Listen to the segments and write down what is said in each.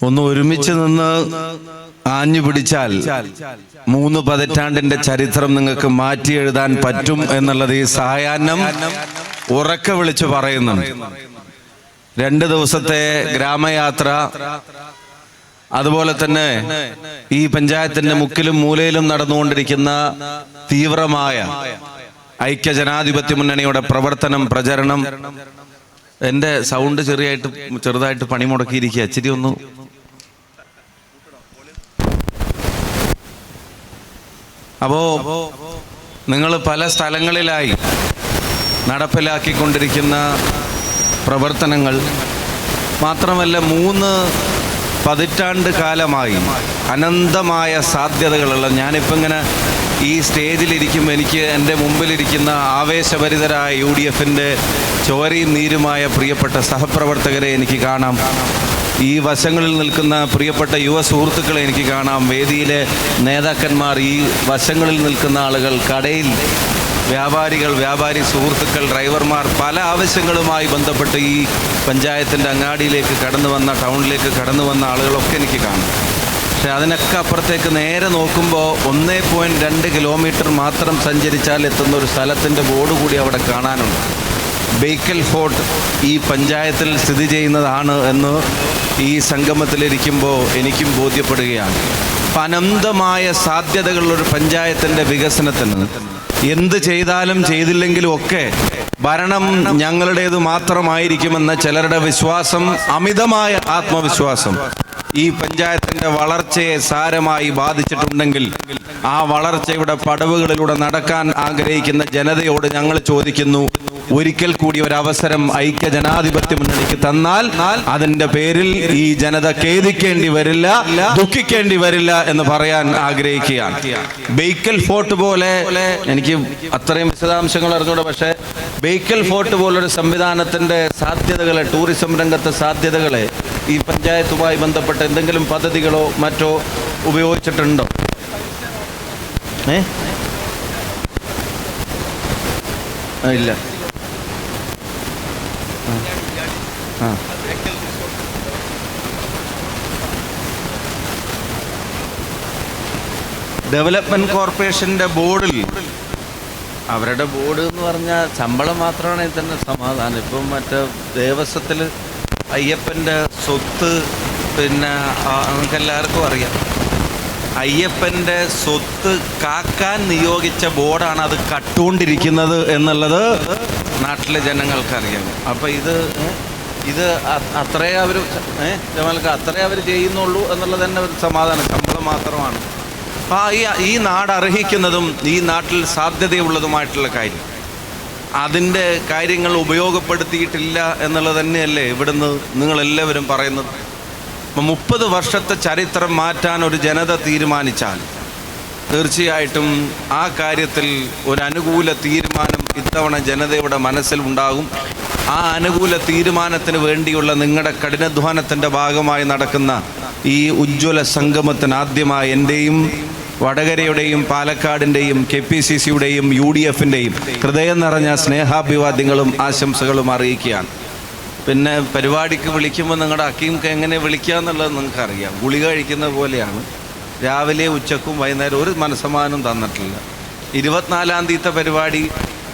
ഒന്ന് ഒരുമിച്ച് നിന്ന് ആഞ്ഞു പിടിച്ചാൽ മൂന്ന് പതിറ്റാണ്ടിന്റെ ചരിത്രം നിങ്ങൾക്ക് മാറ്റി എഴുതാൻ പറ്റും എന്നുള്ളത് ഈ സഹായാന്നം ഉറക്കെ വിളിച്ചു പറയുന്നുണ്ട്. രണ്ട് ദിവസത്തെ ഗ്രാമയാത്ര അതുപോലെ തന്നെ ഈ പഞ്ചായത്തിന്റെ മുക്കിലും മൂലയിലും നടന്നുകൊണ്ടിരിക്കുന്ന തീവ്രമായ ഐക്യ ജനാധിപത്യ മുന്നണിയുടെ പ്രവർത്തനം പ്രചരണം എന്റെ സൗണ്ട് ചെറിയായിട്ട് ചെറുതായിട്ട് പണിമുടക്കിയിരിക്കുക ഇച്ചിരി ഒന്ന് അപ്പോ നിങ്ങൾ പല സ്ഥലങ്ങളിലായി നടപ്പിലാക്കിക്കൊണ്ടിരിക്കുന്ന പ്രവർത്തനങ്ങൾ മാത്രമല്ല മൂന്ന് പതിറ്റാണ്ട് കാലമായി അനന്തമായ സാധ്യതകളുള്ള ഞാനിപ്പോൾ ഇങ്ങനെ ഈ സ്റ്റേജിലിരിക്കുമ്പോൾ എനിക്ക് എന്റെ മുമ്പിലിരിക്കുന്ന ആവേശഭരിതരായ യു ഡി എഫിന്റെ ചോരയും നീരുമായ പ്രിയപ്പെട്ട സഹപ്രവർത്തകരെ എനിക്ക് കാണാം. ഈ വശങ്ങളിൽ നിൽക്കുന്ന പ്രിയപ്പെട്ട യുവ സുഹൃത്തുക്കളെ എനിക്ക് കാണാം. വേദിയിലെ നേതാക്കന്മാർ ഈ വശങ്ങളിൽ നിൽക്കുന്ന ആളുകൾ കടയിൽ വ്യാപാരികൾ വ്യാപാരി സുഹൃത്തുക്കൾ ഡ്രൈവർമാർ പല ആവശ്യങ്ങളുമായി ബന്ധപ്പെട്ട് ഈ പഞ്ചായത്തിന്റെ അങ്ങാടിയിലേക്ക് കടന്നു വന്ന ടൗണിലേക്ക് കടന്നു വന്ന ആളുകളൊക്കെ എനിക്ക് കാണാം. പക്ഷേ അതിനൊക്കെ അപ്പുറത്തേക്ക് നേരെ നോക്കുമ്പോൾ ഒന്നേ പോയിന്റ് രണ്ട് കിലോമീറ്റർ മാത്രം സഞ്ചരിച്ചാൽ എത്തുന്ന ഒരു സ്ഥലത്തിന്റെ ബോർഡ് കൂടി അവിടെ കാണാനുണ്ട്. ബേക്കൽ ഫോർട്ട് ഈ പഞ്ചായത്തിൽ സ്ഥിതി ചെയ്യുന്നതാണ് എന്ന് ഈ സംഗമത്തിലിരിക്കുമ്പോൾ എനിക്കും ബോധ്യപ്പെടുകയാണ്. അപ്പം അനന്തമായ സാധ്യതകളുള്ള ഒരു പഞ്ചായത്തിന്റെ വികസനത്തിന് എന്ത് ചെയ്താലും ചെയ്തില്ലെങ്കിലും ഒക്കെ ഭരണം ഞങ്ങളുടേത് മാത്രമായിരിക്കുമെന്ന ചിലരുടെ വിശ്വാസം അമിതമായ ആത്മവിശ്വാസം. ഈ പഞ്ചായത്തിന്റെ വളർച്ചയെ സാരമായി ബാധിച്ചിട്ടുണ്ടെങ്കിൽ ആ വളർച്ചയുടെ പടവുകളിലൂടെ നടക്കാൻ ആഗ്രഹിക്കുന്ന ജനതയോട് ഞങ്ങൾ ചോദിക്കുന്നു ഒരിക്കൽ കൂടി ഒരു അവസരം ഐക്യ ജനാധിപത്യ മുന്നണിക്ക് തന്നാൽ അതിന്റെ പേരിൽ ഈ ജനത ഖേദിക്കേണ്ടി വരില്ല ദുഃഖിക്കേണ്ടി വരില്ല എന്ന് പറയാൻ ആഗ്രഹിക്കുകയാണ്. ബേക്കൽ ഫോർട്ട് പോലെ എനിക്ക് അത്രയും വിശദാംശങ്ങൾ അറിഞ്ഞൂടെ പക്ഷേ ബേക്കൽ ഫോർട്ട് പോലൊരു സംവിധാനത്തിന്റെ സാധ്യതകളെ ടൂറിസം രംഗത്തെ സാധ്യതകളെ ഈ പഞ്ചായത്തുമായി ബന്ധപ്പെട്ട എന്തെങ്കിലും പദ്ധതികളോ മറ്റോ ഉപയോഗിച്ചിട്ടുണ്ടോ? ഏ? ഇല്ല. ഡെവലപ്മെന്റ് കോർപ്പറേഷന്റെ ബോർഡിൽ അവരുടെ ബോർഡ് എന്ന് പറഞ്ഞാൽ ശമ്പളം മാത്രമാണ് തന്നെ സമാധാനം. ഇപ്പം മറ്റേ ദേവസ്വത്തിൽ അയ്യപ്പന്റെ സ്വത്ത് പിന്നെ ആ, നമുക്ക് എല്ലാവർക്കും അറിയാം. അയ്യപ്പന്റെ സ്വത്ത് കാക്കാൻ നിയോഗിച്ച ബോർഡാണ് അത് കട്ടുകൊണ്ടിരിക്കുന്നത് എന്നുള്ളത് നാട്ടിലെ ജനങ്ങൾക്കറിയാം. അപ്പോൾ ഇത് ഇത് അത്രേ അവർ ഏഹ് ജമാൽക്ക് അത്രേ അവർ ചെയ്യുന്നുള്ളൂ എന്നുള്ളത് തന്നെ ഒരു സമാധാനം. ശമ്പളം മാത്രമാണ്. ആ ഈ ഈ നാട് അർഹിക്കുന്നതും ഈ നാട്ടിൽ സാധ്യതയുള്ളതുമായിട്ടുള്ള കാര്യം. അതിന്റെ കാര്യങ്ങൾ ഉപയോഗപ്പെടുത്തിയിട്ടില്ല എന്നുള്ളത് തന്നെയല്ലേ ഇവിടുന്ന് നിങ്ങളെല്ലാവരും പറയുന്നത്? മുപ്പത് വർഷത്തെ ചരിത്രം മാറ്റാൻ ഒരു ജനത തീരുമാനിച്ചാൽ തീർച്ചയായിട്ടും ആ കാര്യത്തിൽ ഒരു അനുകൂല തീരുമാനം ഇത്തവണ ജനതയുടെ മനസ്സിൽ ഉണ്ടാകും. ആ അനുകൂല തീരുമാനത്തിന് വേണ്ടിയുള്ള നിങ്ങളുടെ കഠിനാധ്വാനത്തിന്റെ ഭാഗമായി നടക്കുന്ന ഈ ഉജ്ജ്വല സംഗമത്തിന് ആദ്യമായി എന്റെയും വടകരയുടെയും പാലക്കാടിന്റെയും കെ പി സി സിയുടെയും യു ഡി എഫിന്റെയും ഹൃദയം നിറഞ്ഞ സ്നേഹാഭിവാദ്യങ്ങളും ആശംസകളും അറിയിക്കുകയാണ്. പിന്നെ പരിപാടിക്ക് വിളിക്കുമ്പോൾ നിങ്ങളുടെ അക്കീംക്ക് എങ്ങനെ വിളിക്കുക എന്നുള്ളത് നിങ്ങൾക്ക് അറിയാം ഗുളിക കഴിക്കുന്ന പോലെയാണ്. രാവിലെ ഉച്ചക്കും വൈകുന്നേരം ഒരു മനസ്സമാനം തന്നിട്ടില്ല. ഇരുപത്തിനാലാം തീയത്തെ പരിപാടി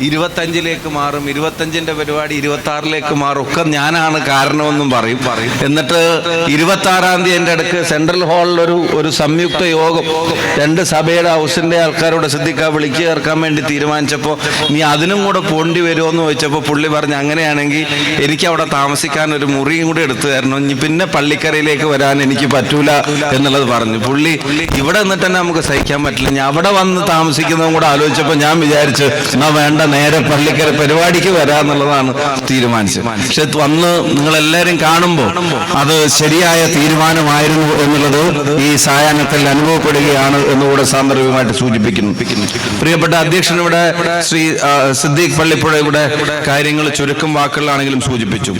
ഇരുപത്തഞ്ചിലേക്ക് മാറും ഇരുപത്തഞ്ചിന്റെ പരിപാടി ഇരുപത്തി ആറിലേക്ക് മാറും. ഒക്കെ ഞാനാണ് കാരണമെന്നും പറയും പറയും. എന്നിട്ട് ഇരുപത്തി ആറാം തീയതി എന്റെ അടുക്ക് സെൻട്രൽ ഹാളിൽ ഒരു ഒരു സംയുക്ത യോഗം. രണ്ട് സഭയുടെ ഹൗസിന്റെ ആൾക്കാരോട് ശ്രദ്ധിക്കാൻ വിളിച്ചു ചേർക്കാൻ വേണ്ടി തീരുമാനിച്ചപ്പോൾ നീ അതിനും കൂടെ പോണ്ടി വരുമോ ചോദിച്ചപ്പോൾ പുള്ളി പറഞ്ഞു അങ്ങനെയാണെങ്കിൽ എനിക്ക് അവിടെ താമസിക്കാൻ ഒരു മുറിയും കൂടി എടുത്തു തരണം. ഇനി പിന്നെ പള്ളിക്കരയിലേക്ക് വരാൻ എനിക്ക് പറ്റൂല എന്നുള്ളത് പറഞ്ഞു. പുള്ളി ഇവിടെ നിന്നിട്ട് തന്നെ നമുക്ക് സഹിക്കാൻ പറ്റില്ല. ഞാൻ അവിടെ വന്ന് താമസിക്കുന്നതും കൂടെ ആലോചിച്ചപ്പോൾ ഞാൻ വിചാരിച്ചു എന്നാ വേണ്ട നേരെ പള്ളിക്കര പരിപാടിക്ക് വരാന്നുള്ളതാണ് തീരുമാനിച്ചത്. പക്ഷെ വന്ന് നിങ്ങൾ എല്ലാരും കാണുമ്പോൾ അത് ശരിയായ തീരുമാനമായിരുന്നു എന്നുള്ളത് ഈ സായാഹ്നത്തിൽ അനുഭവപ്പെടുകയാണ് എന്നുകൂടെ സാന്ദർഭികമായിട്ട് സൂചിപ്പിക്കുന്നു. പ്രിയപ്പെട്ട അധ്യക്ഷൻ ഇവിടെ ശ്രീ സിദ്ദീഖ് പള്ളിപ്പുഴ ഇവിടെ കാര്യങ്ങൾ ചുരുക്കം വാക്കുകളാണെങ്കിലും സൂചിപ്പിച്ചു.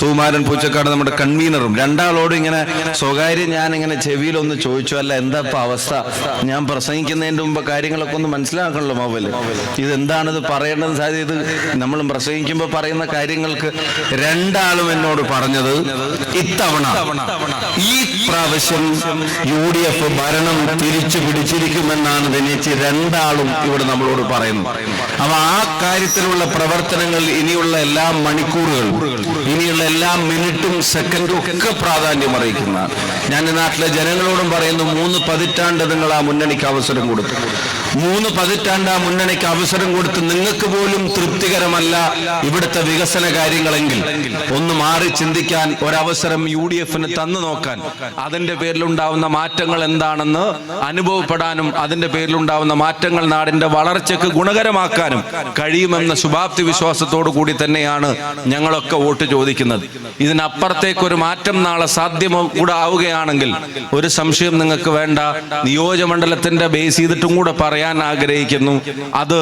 സുകുമാരൻ പൂച്ചക്കാട് നമ്മുടെ കൺവീനറും. രണ്ടാളോടും ഇങ്ങനെ സ്വകാര്യം ഞാൻ ഇങ്ങനെ ചെവിയിലൊന്ന് ചോദിച്ചു അല്ല എന്താ ഇപ്പൊ അവസ്ഥ? ഞാൻ പ്രസംഗിക്കുന്നതിന്റെ മുമ്പ് കാര്യങ്ങളൊക്കെ ഒന്ന് മനസ്സിലാക്കണല്ലോ മൊബൈൽ. ഇതെന്താണിത് പറയാൻ പറയേണ്ടത് സാധ്യത നമ്മൾ പ്രസംഗിക്കുമ്പോൾ പറയുന്ന കാര്യങ്ങൾക്ക് രണ്ടാളും എന്നോട് പറഞ്ഞത് ഇത്തവണ. ഈ പ്രാവശ്യം യു ഡി എഫ് ഭരണം തിരിച്ചു പിടിച്ചിരിക്കുമെന്നാണ് ദിനേച്ച് രണ്ടാളും ഇവിടെ നമ്മളോട് പറയുന്നു അപ്പൊ ആ കാര്യത്തിലുള്ള പ്രവർത്തനങ്ങൾ ഇനിയുള്ള എല്ലാ മണിക്കൂറുകളും ഇനിയുള്ള എല്ലാ മിനിറ്റും സെക്കൻഡും ഒക്കെ പ്രാധാന്യം അറിയിക്കുന്നതാണ് ഞാൻ നാട്ടിലെ ജനങ്ങളോടും പറയുന്നു മൂന്ന് പതിറ്റാണ്ട് നിങ്ങൾ ആ മുന്നണിക്ക് അവസരം കൊടുത്തു. മൂന്ന് പതിറ്റാണ്ടാ മുന്നണിക്ക് അവസരം കൊടുത്ത് നിങ്ങൾക്ക് പോലും തൃപ്തികരമല്ല ഇവിടുത്തെ വികസന കാര്യങ്ങളെങ്കിൽ. ഒന്ന് മാറി ചിന്തിക്കാൻ ഒരവസരം യു ഡി എഫിന് തന്നു നോക്കാൻ. അതിന്റെ പേരിലുണ്ടാവുന്ന മാറ്റങ്ങൾ എന്താണെന്ന് അനുഭവപ്പെടാനും അതിന്റെ പേരിലുണ്ടാവുന്ന മാറ്റങ്ങൾ നാടിന്റെ വളർച്ചയ്ക്ക് ഗുണകരമാക്കാനും കഴിയുമെന്ന ശുഭാപ്തി വിശ്വാസത്തോടു കൂടി തന്നെയാണ് ഞങ്ങളൊക്കെ വോട്ട് ചോദിക്കുന്നത്. ഇതിനപ്പുറത്തേക്ക് ഒരു മാറ്റം നാളെ സാധ്യമോ കൂടെ ആവുകയാണെങ്കിൽ ഒരു സംശയം നിങ്ങൾക്ക് വേണ്ട. നിയോജകമണ്ഡലത്തിന്റെ ബേസ് ചെയ്തിട്ടും കൂടെ പറയാൻ ആഗ്രഹിക്കുന്നു. അത്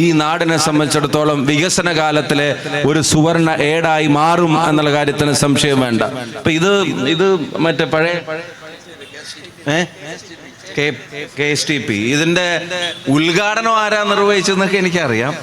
ഈ നാടിനെ സംബന്ധിച്ചിടത്തോളം വികസന കാലത്തിലെ ഒരു സുവർണ ഏടായി മാറും എന്നുള്ള കാര്യത്തിന് സംശയം വേണ്ട. അപ്പൊ ഇത് ഇത് മറ്റേ പഴയ കെ എസ് ടി പി. ഇതിന്റെ ഉദ്ഘാടനം ആരാ നിർവഹിച്ചതെന്നൊക്കെ എനിക്കറിയാം.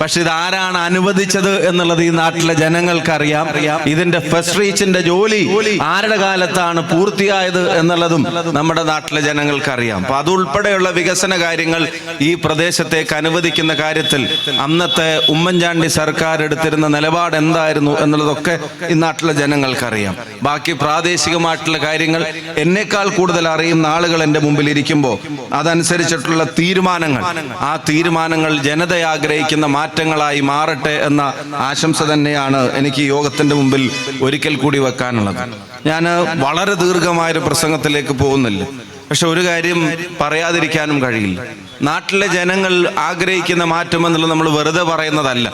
പക്ഷെ ഇത് ആരാണ് അനുവദിച്ചത് എന്നുള്ളത് ഈ നാട്ടിലെ ജനങ്ങൾക്കറിയാം. ഇതിന്റെ ഫസ്റ്റ് റീച്ചിന്റെ ജോലി ആരുടെ കാലത്താണ് പൂർത്തിയായത് എന്നുള്ളതും നമ്മുടെ നാട്ടിലെ ജനങ്ങൾക്കറിയാം. അപ്പൊ അതുൾപ്പെടെയുള്ള വികസന കാര്യങ്ങൾ ഈ പ്രദേശത്തേക്ക് അനുവദിക്കുന്ന കാര്യത്തിൽ അന്നത്തെ ഉമ്മൻചാണ്ടി സർക്കാർ എടുത്തിരുന്ന നിലപാട് എന്തായിരുന്നു എന്നുള്ളതൊക്കെ ഈ നാട്ടിലെ ജനങ്ങൾക്കറിയാം. ബാക്കി പ്രാദേശികമായിട്ടുള്ള കാര്യങ്ങൾ എന്നേക്കാൾ കൂടുതൽ അറിയുന്ന ആളുകൾ എന്റെ മുമ്പിൽ ഇരിക്കുമ്പോൾ അതനുസരിച്ചിട്ടുള്ള തീരുമാനങ്ങൾ. ആ തീരുമാനങ്ങൾ ജനത ആഗ്രഹിക്കുന്ന മാറ്റങ്ങളായി മാറട്ടെ എന്ന ആശംസ തന്നെയാണ് എനിക്ക് യോഗത്തിന്റെ മുമ്പിൽ ഒരിക്കൽ കൂടി വെക്കാനുള്ളത്. ഞാൻ വളരെ ദീർഘമായൊരു പ്രസംഗത്തിലേക്ക് പോകുന്നില്ല. പക്ഷെ ഒരു കാര്യം പറയാതിരിക്കാനും കഴിയില്ല. നാട്ടിലെ ജനങ്ങൾ ആഗ്രഹിക്കുന്ന മാറ്റം എന്നുള്ളത് നമ്മൾ വെറുതെ പറയുന്നതല്ല.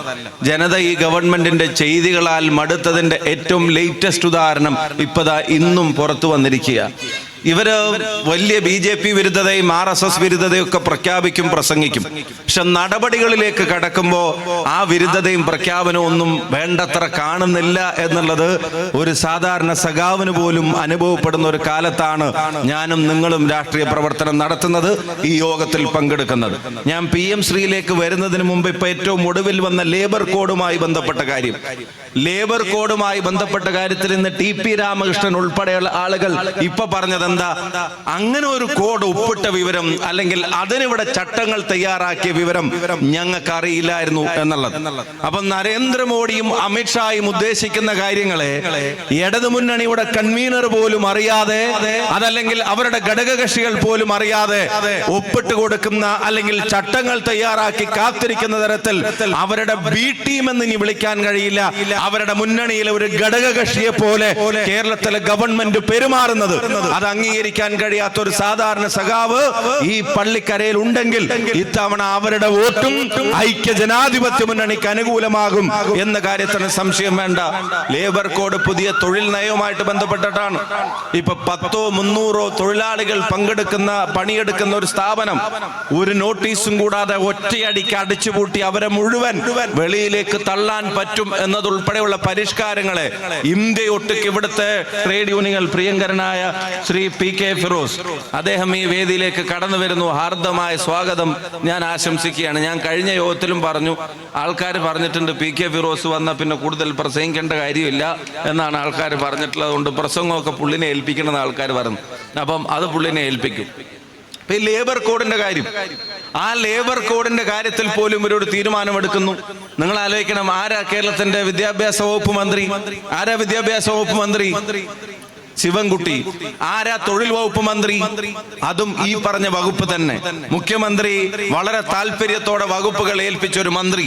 ജനത ഈ ഗവൺമെന്റിന്റെ ചെയ്തികളാൽ മടുത്തതിന്റെ ഏറ്റവും ലേറ്റസ്റ്റ് ഉദാഹരണം ഇപ്പതാ ഇന്നും പുറത്തു വന്നിരിക്കുക ഇവർ വലിയ ബി ജെ പി വിരുദ്ധതയും ആർ എസ് എസ് വിരുദ്ധതയും ഒക്കെ പ്രഖ്യാപിക്കും പ്രസംഗിക്കും. പക്ഷെ നടപടികളിലേക്ക് കടക്കുമ്പോൾ ആ വിരുദ്ധതയും പ്രഖ്യാപനവും ഒന്നും വേണ്ടത്ര കാണുന്നില്ല എന്നുള്ളത് ഒരു സാധാരണ സഖാവിന് പോലും അനുഭവപ്പെടുന്ന ഒരു കാലത്താണ് ഞാനും നിങ്ങളും രാഷ്ട്രീയ പ്രവർത്തനം നടത്തുന്നത് ഈ യോഗത്തിൽ പങ്കെടുക്കുന്നത്. ഞാൻ പി എം ശ്രീയിലേക്ക് വരുന്നതിന് മുമ്പ് ഇപ്പൊ ഏറ്റവും ഒടുവിൽ വന്ന ലേബർ കോഡുമായി ബന്ധപ്പെട്ട കാര്യം. ലേബർ കോഡുമായി ബന്ധപ്പെട്ട കാര്യത്തിൽ ഇന്ന് ടി പി രാമകൃഷ്ണൻ ഉൾപ്പെടെയുള്ള ആളുകൾ ഇപ്പൊ പറഞ്ഞത് എന്താ അങ്ങനെ ഒരു കോഡ് ഒപ്പിട്ട വിവരം അല്ലെങ്കിൽ അതിനിവിടെ ചട്ടങ്ങൾ തയ്യാറാക്കിയ വിവരം ഞങ്ങൾക്ക് അറിയില്ലായിരുന്നു എന്നുള്ളത്. അപ്പൊ നരേന്ദ്രമോദിയും അമിത്ഷായും ഉദ്ദേശിക്കുന്ന കാര്യങ്ങളെ ഇടതുമുന്നണിയുടെ കൺവീനർ പോലും അറിയാതെ അതല്ലെങ്കിൽ അവരുടെ ഘടകകക്ഷികൾ പോലും അറിയാതെ ഒപ്പിട്ട് കൊടുക്കുന്ന അല്ലെങ്കിൽ ചട്ടങ്ങൾ തയ്യാറാക്കി കാത്തിരിക്കുന്ന തരത്തിൽ അവരുടെ ബി ടീം എന്ന് ഇനി വിളിക്കാൻ കഴിയില്ല. അവരുടെ മുന്നണിയിലെ ഒരു ഘടകകക്ഷിയെ പോലെ കേരളത്തിലെ ഗവൺമെന്റ് പെരുമാറുന്നത്. അത് അംഗീകരിക്കാൻ കഴിയാത്ത ഒരു സാധാരണ സഖാവ് ഈ പള്ളിക്കരയിൽ ഉണ്ടെങ്കിൽ ഇത്തവണ അവരുടെ വോട്ടും ഐക്യ ജനാധിപത്യ മുന്നണിക്ക് അനുകൂലമാകും എന്ന കാര്യത്തിന് സംശയം വേണ്ട. ലേബർ കോഡ് പുതിയ തൊഴിൽ നയവുമായിട്ട് ബന്ധപ്പെട്ടിട്ടാണ്. ഇപ്പൊ പത്തോ മുന്നൂറോ തൊഴിലാളികൾ പങ്കെടുക്കുന്ന പണിയെടുക്കുന്ന ഒരു സ്ഥാപനം ഒരു നോട്ടീസും കൂടാതെ ഒറ്റയടിക്ക് അടിച്ചുപൂട്ടി അവരെ മുഴുവൻ വെളിയിലേക്ക് തള്ളാൻ പറ്റും എന്നതുൾപ്പെടെയുള്ള പരിഷ്കാരങ്ങളെ ഇന്ത്യയൊട്ടുക്ക് ഇവിടുത്തെ ട്രേഡ് യൂണിയൻ പ്രിയങ്കരനായ ശ്രീ പി കെ ഫിറോസ്. അദ്ദേഹം ഈ വേദിയിലേക്ക് കടന്നു വരുന്നു. ഹാർദമായ സ്വാഗതം ഞാൻ ആശംസിക്കുകയാണ്. ഞാൻ കഴിഞ്ഞ യോഗത്തിലും പറഞ്ഞു ആൾക്കാർ പറഞ്ഞിട്ടുണ്ട് പി കെ ഫിറോസ് വന്ന പിന്നെ കൂടുതൽ പ്രസംഗിക്കേണ്ട കാര്യമില്ല എന്നാണ് ആൾക്കാർ പറഞ്ഞിട്ടുള്ളത്. കൊണ്ട് പ്രസംഗമൊക്കെ പുള്ളിനെ ഏൽപ്പിക്കണമെന്ന് ആൾക്കാർ പറഞ്ഞു അപ്പം അത് പുള്ളിനെ ഏൽപ്പിക്കും. ഈ ലേബർ കോഡിന്റെ കാര്യം. ആ ലേബർ കോഡിന്റെ കാര്യത്തിൽ പോലും ഇവരോട് തീരുമാനമെടുക്കുന്നു. നിങ്ങൾ ആലോചിക്കണം ആരാ കേരളത്തിന്റെ വിദ്യാഭ്യാസ വകുപ്പ് മന്ത്രി? ആരാ വിദ്യാഭ്യാസ വകുപ്പ് മന്ത്രി? ശിവൻകുട്ടി ആരാ തൊഴിൽ വകുപ്പ് മന്ത്രി? അതും ഈ പറഞ്ഞ വകുപ്പ് തന്നെ. മുഖ്യമന്ത്രി വളരെ താല്പര്യത്തോടെ വകുപ്പുകൾ ഏൽപ്പിച്ച ഒരു മന്ത്രി.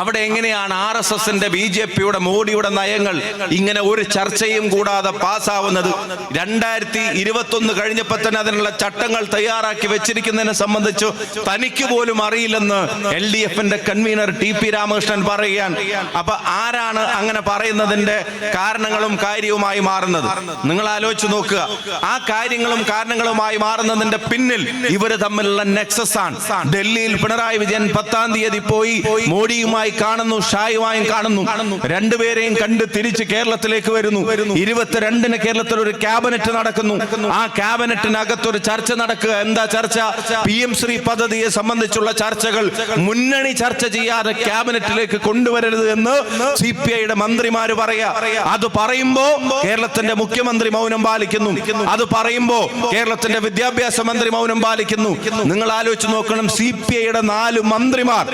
അവിടെ എങ്ങനെയാണ് ആർ എസ് എസിന്റെ ബി ജെ പിയുടെ മോഡിയുടെ നയങ്ങൾ ഇങ്ങനെ ഒരു ചർച്ചയും കൂടാതെ പാസ്സാവുന്നത്? രണ്ടായിരത്തി ഇരുപത്തി ഒന്ന് കഴിഞ്ഞപ്പോ തന്നെ അതിനുള്ള ചട്ടങ്ങൾ തയ്യാറാക്കി വെച്ചിരിക്കുന്നതിനെ സംബന്ധിച്ച് തനിക്ക് പോലും അറിയില്ലെന്ന് എൽ ഡി എഫിന്റെ കൺവീനർ ടി പി രാമകൃഷ്ണൻ പറയുകയാണ്. അപ്പൊ ആരാണ് അങ്ങനെ പറയുന്നതിന്റെ കാരണങ്ങളും കാര്യവുമായി മാറുന്നത്? നിങ്ങൾ ആലോചിച്ച് നോക്കുക. ആ കാര്യങ്ങളും കാരണങ്ങളുമായി മാറുന്നതിന്റെ പിന്നിൽ ഇവർ തമ്മിലുള്ള നെക്സസ് ആണ്. ഡൽഹിയിൽ പിണറായി വിജയൻ പത്താം തീയതി പോയി. മോഡിയുമായി കാണുന്നു ഷായുമായും കാണുന്നു. രണ്ടുപേരെയും കണ്ട് തിരിച്ച് കേരളത്തിലേക്ക് വരുന്നു. ഇരുപത്തിരണ്ടിന് കേരളത്തിൽ ഒരു ക്യാബിനറ്റ് നടക്കുന്നു. ആ ക്യാബിനറ്റിനകത്ത് ഒരു ചർച്ച നടക്കുക. എന്താ ചർച്ച? പി എം ശ്രീ പദ്ധതിയെ സംബന്ധിച്ചുള്ള ചർച്ചകൾ. മുന്നണി ചർച്ച ചെയ്യാതെ ക്യാബിനറ്റിലേക്ക് കൊണ്ടുവരരുത് എന്ന് സി പി ഐയുടെ മന്ത്രിമാര് പറയാ. അത് പറയുമ്പോ കേരളത്തിന്റെ മുഖ്യമന്ത്രി മൗനം പാലിക്കുന്നു. അത് പറയുമ്പോ കേരളത്തിന്റെ വിദ്യാഭ്യാസ മന്ത്രി മൗനം പാലിക്കുന്നു. നിങ്ങൾ ആലോചിച്ച് നോക്കണം സി പി ഐയുടെ നാല് മന്ത്രിമാർ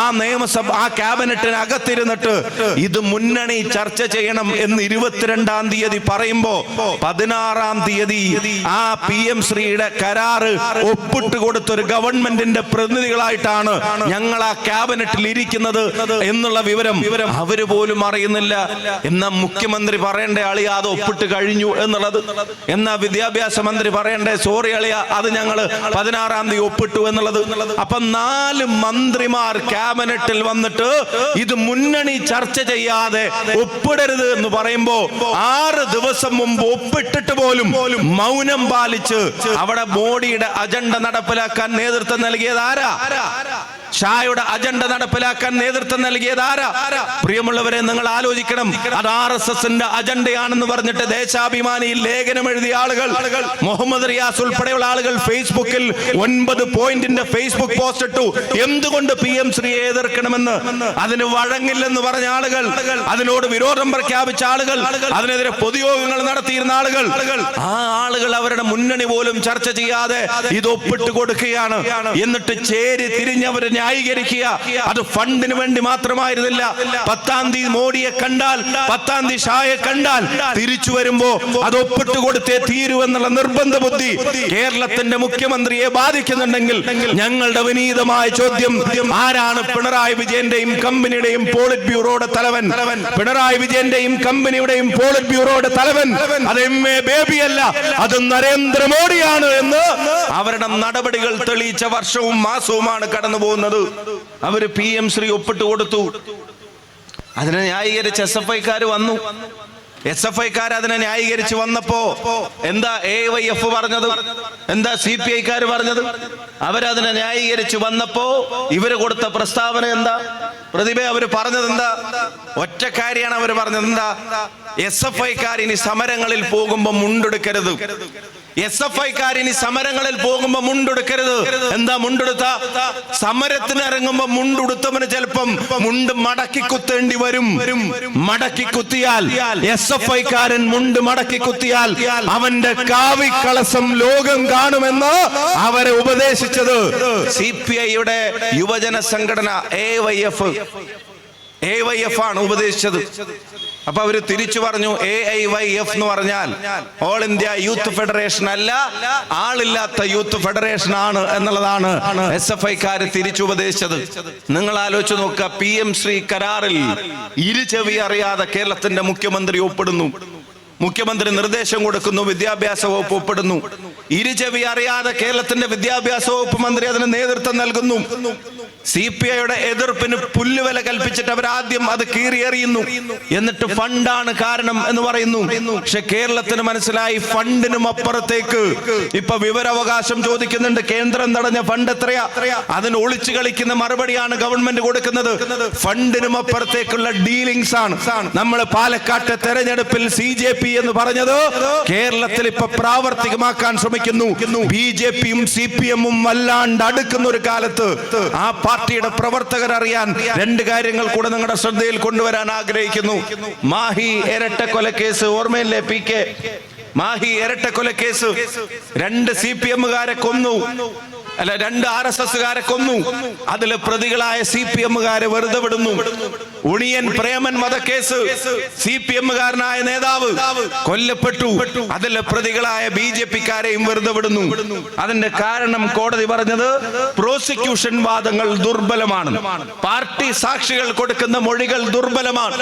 ആ നിയമസഭ ആ ക്യാബിനറ്റിനകത്തിരുന്നിട്ട് ഇത് മുന്നണി ചർച്ച ചെയ്യണം എന്ന് ഇരുപത്തിരണ്ടാം തീയതി പറയുമ്പോ പതിനാറാം തീയതി ആ പി എം ശ്രീയുടെ കരാറ് ഒപ്പിട്ട് കൊടുത്തൊരു ഗവൺമെന്റിന്റെ പ്രതിനിധികളായിട്ടാണ് ഞങ്ങൾ ആ ക്യാബിനറ്റിൽ ഇരിക്കുന്നത് എന്നുള്ള വിവരം അവർ പോലും അറിയുന്നില്ല. എന്ന മുഖ്യമന്ത്രി പറയേണ്ട ആളി അത് ഒപ്പിട്ട് കഴിഞ്ഞു. എന്നുള്ളത്. എന്നാ വിദ്യാഭ്യാസ മന്ത്രി പറയണ്ടേ സോറി അളിയ അത് ഞങ്ങൾ പതിനാറാം തീയതി ഒപ്പിട്ടു എന്നുള്ളത്. അപ്പൊ നാല് മന്ത്രിമാർ ക്യാബിനറ്റിൽ വന്നിട്ട് ഇത് മുന്നണി ചർച്ച ചെയ്യാതെ ഒപ്പിടരുത് എന്ന് പറയുമ്പോ ആറ് ദിവസം മുമ്പ് ഒപ്പിട്ടിട്ട് പോലും മൗനം പാലിച്ച് അവിടെ മോഡിയുടെ അജണ്ട നടപ്പിലാക്കാൻ നേതൃത്വം നൽകിയത് ആരാ? ഷായുടെ അജണ്ട നടപ്പിലാക്കാൻ നേതൃത്വം നൽകിയത് ആരാ? പ്രിയമുള്ളവരെ നിങ്ങൾ ആലോചിക്കണം. അത് ആർ എസ് എസിന്റെ അജണ്ടയാണെന്ന് പറഞ്ഞിട്ട് ദേശാഭിമാനിയിൽ ലേഖനം എഴുതിയ ആളുകൾ മുഹമ്മദ് റിയാസ് ഉൾപ്പെടെയുള്ള ആളുകൾ ഫേസ്ബുക്കിൽ ഒൻപത് പോയിന്റിന്റെ ഫേസ്ബുക്ക് പോസ്റ്റ് ഇട്ടു. എന്തുകൊണ്ട് പി എം ശ്രീയെ എതിർക്കണമെന്ന്? അതിന് വഴങ്ങില്ലെന്ന് പറഞ്ഞ ആളുകൾ അതിനോട് വിരോധം പ്രഖ്യാപിച്ച ആളുകൾ അതിനെതിരെ പൊതുയോഗങ്ങൾ നടത്തിയിരുന്ന ആളുകൾ. ആ ആളുകൾ അവരുടെ മുന്നണി പോലും ചർച്ച ചെയ്യാതെ ഇത് ഒപ്പിട്ട് കൊടുക്കുകയാണ്. എന്നിട്ട് ചേരി തിരിഞ്ഞവര് ന്യായീകരിക്കുക. അത് ഫണ്ടിന് വേണ്ടി മാത്രമായിരുന്നില്ല. പത്താം തീയതി മോഡിയെ കണ്ടാൽ പത്താം തീയതി ഷായെ കണ്ടാൽ തിരിച്ചു വരുമ്പോ അത് ഒപ്പിട്ട് കൊടുത്തേ തീരുവെന്നുള്ള നിർബന്ധ ബുദ്ധി കേരളത്തിന്റെ മുഖ്യമന്ത്രിയെ ബാധിക്കുന്നുണ്ടെങ്കിൽ ഞങ്ങളുടെ വിനീതമായ ചോദ്യം ആരാണ് പിണറായി വിജയന്റെയും കമ്പനിയുടെയും പോളിറ്റ് ബ്യൂറോയുടെ തലവൻ? പിണറായി വിജയന്റെയും കമ്പനിയുടെയും പോളിറ്റ് ബ്യൂറോയുടെ തലവൻ? അത് എം എ ബേബി അല്ല അത് നരേന്ദ്രമോദിയാണ് എന്ന് അവരുടെ നടപടികൾ തെളിയിച്ച വർഷവും മാസവുമാണ് കടന്നു പോകുന്നത് അവർ പി എം ശ്രീ ഒപ്പിട്ട് കൊടുത്തു. അതിനെ ന്യായീകരിച്ച് എസ് എഫ് ഐക്കാർ വന്നു. എസ് എഫ് ഐക്കാർ അതിനെ ന്യായീകരിച്ച് വന്നപ്പോ എന്താ എ വൈ എഫ് പറഞ്ഞത്? എന്താ സി പി ഐക്കാർ പറഞ്ഞത്? അവരതിനെ ന്യായീകരിച്ച് വന്നപ്പോ ഇവർ കൊടുത്ത പ്രസ്താവന എന്താ? പ്രതിഭ അവർ പറഞ്ഞത് എന്താ? ഒറ്റക്കാരിയാണ് അവർ പറഞ്ഞത്. എന്താ? എസ് എഫ് ഐക്കാർ ഇനി സമരങ്ങളിൽ പോകുമ്പോ മുണ്ടെടുക്കരുത്. എസ് എഫ് ഐക്കാർ ഇനി സമരങ്ങളിൽ പോകുമ്പോ മുണ്ടെടുക്കരുത്. എന്താ മുണ്ടെടുത്ത? സമരത്തിന് ഇറങ്ങുമ്പോ മുണ്ടുടുത്തവന് ചിലപ്പം മുണ്ട് മടക്കി കുത്തേണ്ടി വരും. മടക്കി കുത്തിയാൽ എസ് എഫ് ഐക്കാരൻ മുണ്ട് മടക്കി കുത്തിയാൽ അവന്റെ കാവിക്കളസം ലോകം കാണുമെന്ന് അവരെ ഉപദേശിച്ചത്. സി പി ഐയുടെ യുവജന സംഘടന A Y F. A Y F ആണ് ഉപദേശിച്ചത്. അപ്പൊ അവർ തിരിച്ചു പറഞ്ഞു എ ഐ വൈ എഫ് എന്ന് പറഞ്ഞാൽ ഓൾ ഇന്ത്യ യൂത്ത് ഫെഡറേഷൻ അല്ല ആളില്ലാത്ത യൂത്ത് ഫെഡറേഷൻ ആണ് എന്നുള്ളതാണ് എസ് എഫ് ഐക്കാര് തിരിച്ചു ഉപദേശിച്ചത്. നിങ്ങൾ ആലോചിച്ച് നോക്കുക പി എം ശ്രീ കരാറിൽ ഇരുചെവി അറിയാതെ കേരളത്തിന്റെ മുഖ്യമന്ത്രി ഒപ്പിടുന്നു. മുഖ്യമന്ത്രി നിർദ്ദേശം കൊടുക്കുന്നു വിദ്യാഭ്യാസ വകുപ്പ് ഒപ്പിടുന്നു. ഇരുചെവി അറിയാതെ കേരളത്തിന്റെ വിദ്യാഭ്യാസ വകുപ്പ് മന്ത്രി അതിന് നേതൃത്വം നൽകുന്നു. സി പി ഐയുടെ എതിർപ്പിന് പുല്ലുവില കൽപ്പിച്ചിട്ട് അവർ ആദ്യം അത് കീറിയെറിയുന്നു എന്നിട്ട് ഫണ്ടാണ് കാരണം എന്ന് പറയുന്നു. പക്ഷെ കേരളത്തിന് മനസ്സിലായി ഫണ്ടിനും അപ്പുറത്തേക്ക്. ഇപ്പൊ വിവരാവകാശം ചോദിക്കുന്നുണ്ട് കേന്ദ്രം തടഞ്ഞ ഫണ്ട് എത്രയാ? അതിന് ഒളിച്ചു കളിക്കുന്ന മറുപടിയാണ് ഗവൺമെന്റ് കൊടുക്കുന്നത്. ഫണ്ടിനും അപ്പുറത്തേക്കുള്ള ഡീലിംഗ്സ് ആണ് നമ്മൾ പാലക്കാട്ടെ തെരഞ്ഞെടുപ്പിൽ സി ജെ പി എന്ന് പറഞ്ഞത് കേരളത്തിൽ ഇപ്പൊ പ്രാവർത്തികമാക്കാൻ ശ്രമിക്കുന്നു. ബി ജെ പിയും സി പി എമ്മും വല്ലാണ്ട് അടുക്കുന്ന ഒരു കാലത്ത് ആ പാർട്ടിയുടെ പ്രവർത്തകർ അറിയാൻ രണ്ട് കാര്യങ്ങൾ കൂടെ നിങ്ങളുടെ ശ്രദ്ധയിൽ കൊണ്ടുവരാൻ ആഗ്രഹിക്കുന്നു. മാഹി ഇരട്ട കൊലക്കേസ് ഓർമ്മയില്ലേ പി കെ? മാഹി ഇരട്ട കൊലക്കേസ് രണ്ട് സി പി എമ്മുകാരെ കൊന്നു. അല്ല രണ്ട് ആർ എസ് എസ്സുകാരെ കൊന്നു. അതിലെ പ്രതികളായ സി പി എമ്മുകാരെ വെറുതെ വിടുന്നു. ഉണിയൻ പ്രേമൻ വധക്കേസ് സി പി എമ്മുകാരനായ നേതാവ് കൊല്ലപ്പെട്ടു. അതിലെ പ്രതികളായ ബി ജെ പിക്കാരെയും വെറുതെ വിടുന്നു. അതിന്റെ കാരണം കോടതി പറഞ്ഞത് പ്രോസിക്യൂഷൻ വാദങ്ങൾ ദുർബലമാണ്. പാർട്ടി സാക്ഷികൾ കൊടുക്കുന്ന മൊഴികൾ ദുർബലമാണ്.